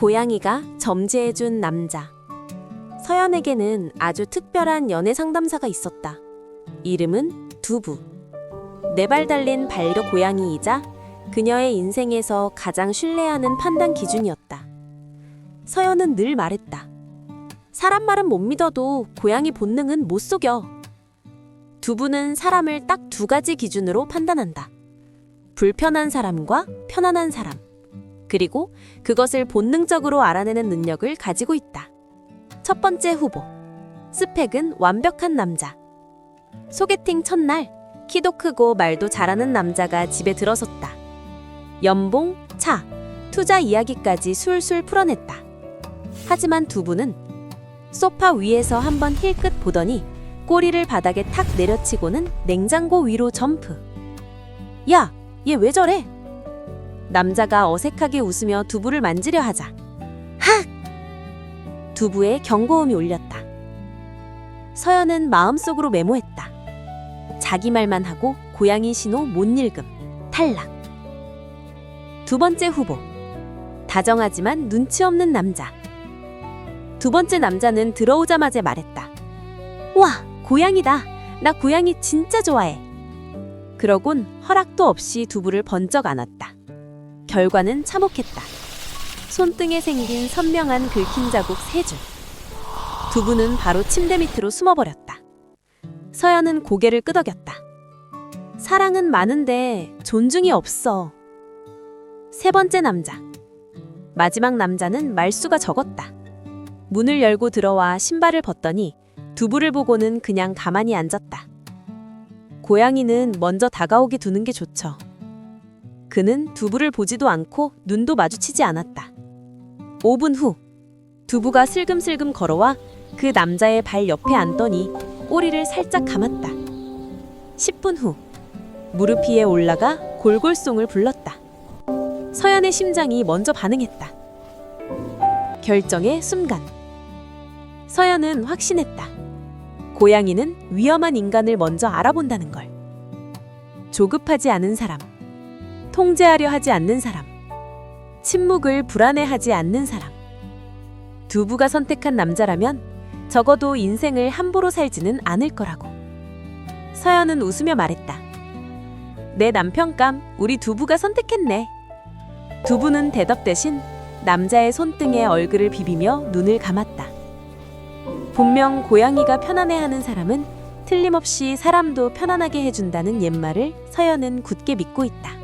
고양이가 점지해준 남자. 서연에게는 아주 특별한 연애 상담사가 있었다. 이름은 두부. 네 발 달린 반려 고양이이자 그녀의 인생에서 가장 신뢰하는 판단 기준이었다. 서연은 늘 말했다. 사람 말은 못 믿어도 고양이 본능은 못 속여. 두부는 사람을 딱 두 가지 기준으로 판단한다. 불편한 사람과 편안한 사람. 그리고 그것을 본능적으로 알아내는 능력을 가지고 있다. 첫 번째 후보. 스펙은 완벽한 남자. 소개팅 첫날, 키도 크고 말도 잘하는 남자가 집에 들어섰다. 연봉, 차, 투자 이야기까지 술술 풀어냈다. 하지만 두부는 소파 위에서 한번 힐끗 보더니 꼬리를 바닥에 탁 내려치고는 냉장고 위로 점프. 야, 얘 왜 저래? 남자가 어색하게 웃으며 두부를 만지려 하자. 학! 두부에 경고음이 울렸다. 서연은 마음속으로 메모했다. 자기 말만 하고 고양이 신호 못 읽음. 탈락. 두 번째 후보. 다정하지만 눈치 없는 남자. 두 번째 남자는 들어오자마자 말했다. 와, 고양이다. 나 고양이 진짜 좋아해. 그러곤 허락도 없이 두부를 번쩍 안았다. 결과는 참혹했다. 손등에 생긴 선명한 긁힌 자국 세 줄. 두부는 바로 침대 밑으로 숨어버렸다. 서연은 고개를 끄덕였다. 사랑은 많은데 존중이 없어. 세 번째 남자. 마지막 남자는 말수가 적었다. 문을 열고 들어와 신발을 벗더니 두부를 보고는 그냥 가만히 앉았다. 고양이는 먼저 다가오게 두는 게 좋죠. 그는 두부를 보지도 않고 눈도 마주치지 않았다. 5분 후, 두부가 슬금슬금 걸어와 그 남자의 발 옆에 앉더니 꼬리를 살짝 감았다. 10분 후, 무릎 위에 올라가 골골송을 불렀다. 서연의 심장이 먼저 반응했다. 결정의 순간. 서연은 확신했다. 고양이는 위험한 인간을 먼저 알아본다는 걸. 조급하지 않은 사람, 통제하려 하지 않는 사람, 침묵을 불안해하지 않는 사람. 두부가 선택한 남자라면 적어도 인생을 함부로 살지는 않을 거라고. 서연은 웃으며 말했다. 내 남편감 우리 두부가 선택했네. 두부는 대답 대신 남자의 손등에 얼굴을 비비며 눈을 감았다. 분명 고양이가 편안해하는 사람은 틀림없이 사람도 편안하게 해준다는 옛말을 서연은 굳게 믿고 있다.